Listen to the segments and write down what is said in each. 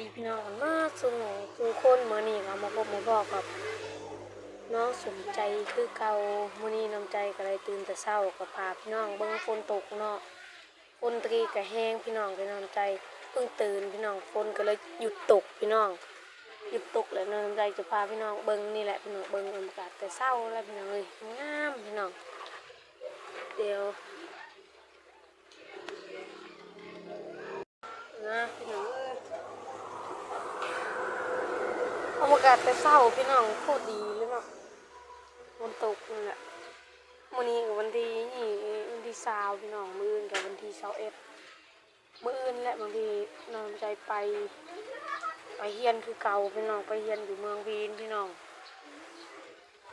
ดีพี่น้องนมาสมองคือคนเมือนี้เขามาพบมาบอกกับน้องสนใจคือเกาเมือนี่น้ำใจกระไรตื่นแต่เศร้ากับพาพี่น้องเบิ้งฝนตกเนาะฝนตรีกระแห้งพี่น้องกระน้ำใจเพิ่งตื่นพี่น้องฝนก็เลยหยุดตกพี่น้องหยุดตกแล้วน้ำใจจะพาพี่น้องเบิ้งนี่แหละพี่น้องเบิ้งอากาศแต่เศร้าแล้วพี่น้องเลยงามพี่น้องเดี๋ยว บรรยากาศแต่เศร้าพี่น้องโคตรดีเลยเนาะวันตกนั่แหละวันนี้กับวันที่นี่วันที่สาวพี่น้องมืออื่นกับวันที่สาวเอ็ดมืออื่นและบางทีน้องใจไป ไปเฮียนคือเก่าพี่น้องไปเฮียนอยู่เมืองวีนพี่น้อง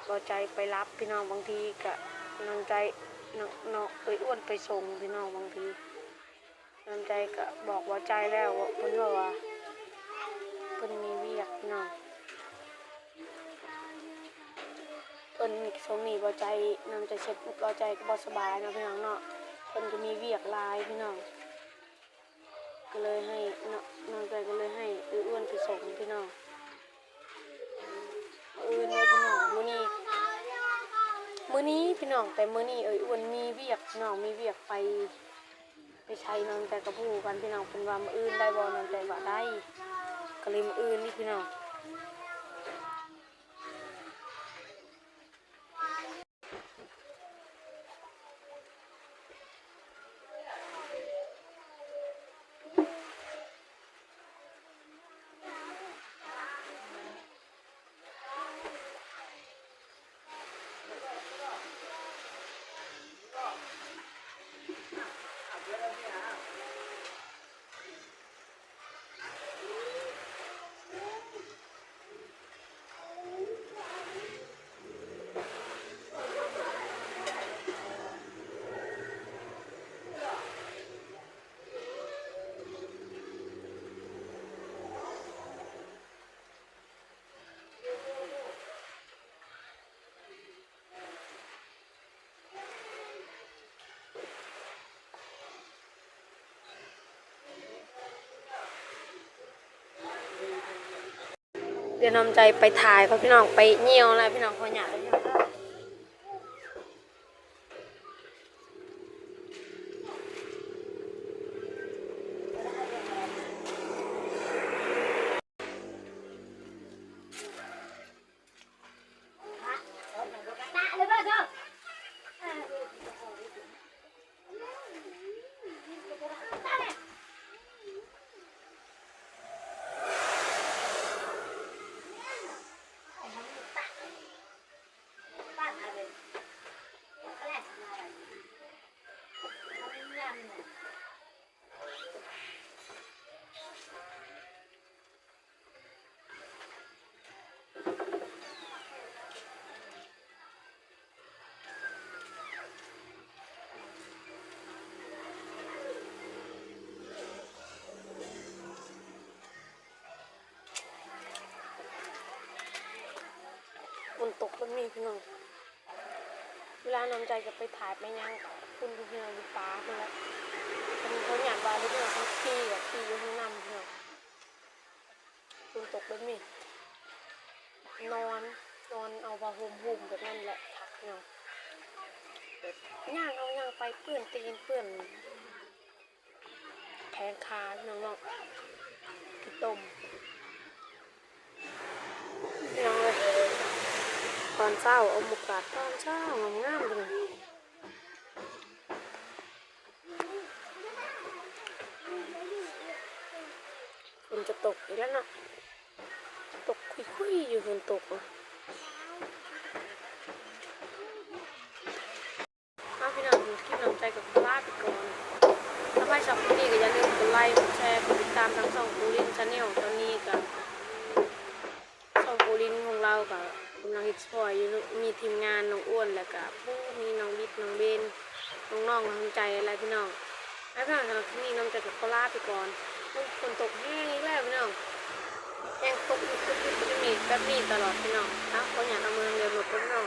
เราใจไปรับพี่น้องบางทีกะน้องใจน้องน้องเอ้ยอ้วนไปส่งพี่น้องบางทีน้องใจก็บอกว่าใจแล้วว่าเพิ่นว่าว่าเพิ่นมีเวียกพี่น้อง พิ่นสมนีบ่ใจนำใจเช็ดบ่ใจก็บ่สบายเนาะพี่น้องเนาะเพิ่นก็มีเวียกหลายพี่น้องก็เลยให้เนาะน้องใจก็เลยให้อื้ออ้วนไปส่งพี่น้องมื้ออื่นเลยพี่น้องมื้อนี้มื้อนี้พี่น้องแต่มื้อนี้เอ้ยอ้วนมีเวียกพี่น้องมีเวียกไปไปใช้น้องใจกับผู้กันพี่น้องเพิ่นว่ามื้ออื่นได้บ่น้องใจว่าได้ก็เลยมื้ออื่นนี่พี่น้อง เดี๋ยวนำใจไปถ่ายเพราพี่น้องไปเยี่ยวอะไรพี่น้องพอหยาแน้องฝนตกแบบนี้พี่น้องเวลานำใจจะไปถ่ายไปยังคุณพี่น้องอยู่ฟ้าไปแล้วเป็นเขาหยาดบาเลยพี่น้องเขาขี่กับขี่อยู่ข้างนำพี่น้องฝนตกแบบนี้นอนนอนเอาผ้าห่มห่มแบบนั้นแหละพักพี่น้องย่างเอาย่างไปเปื้อนตีนเปื้อนแขนขาพี่น้องเนาะต้มน้อง ตอนเช้าเอาหมกกาดตอนเช้างามๆเลยฝนจะตกอีกแล้วนะตกคุยๆอยู่ฝนตกอะเอาพี่น้องคลิปน้ำใจกับพลาไปก่อนถ้าใครชอบคลิปนี้ก็อย่าลืมกดไลค์กดแชร์กดติดตามทั้งสองบูลินชาแนลตอนนี้กับช่องโอลินของเรากับ กำลังเอ็กซ์อยอยู่มีทีมงานน้องอ้วนแล้วก็ผู้มีน้องบิ๊กน้องเบนน้องน้องน้งใจอะไรพี่น้องแล้วพี่น้องสำหรับที่นี่น้องจะกับโคราไปก่อนฝนตกแห้งอีกแล้วพี่น้องแห้งตกอีกทุกทีจะมีแบบนี้ตลอดพี่น้องนะขนอยากเอเมืองเดินหมดพี่น้อง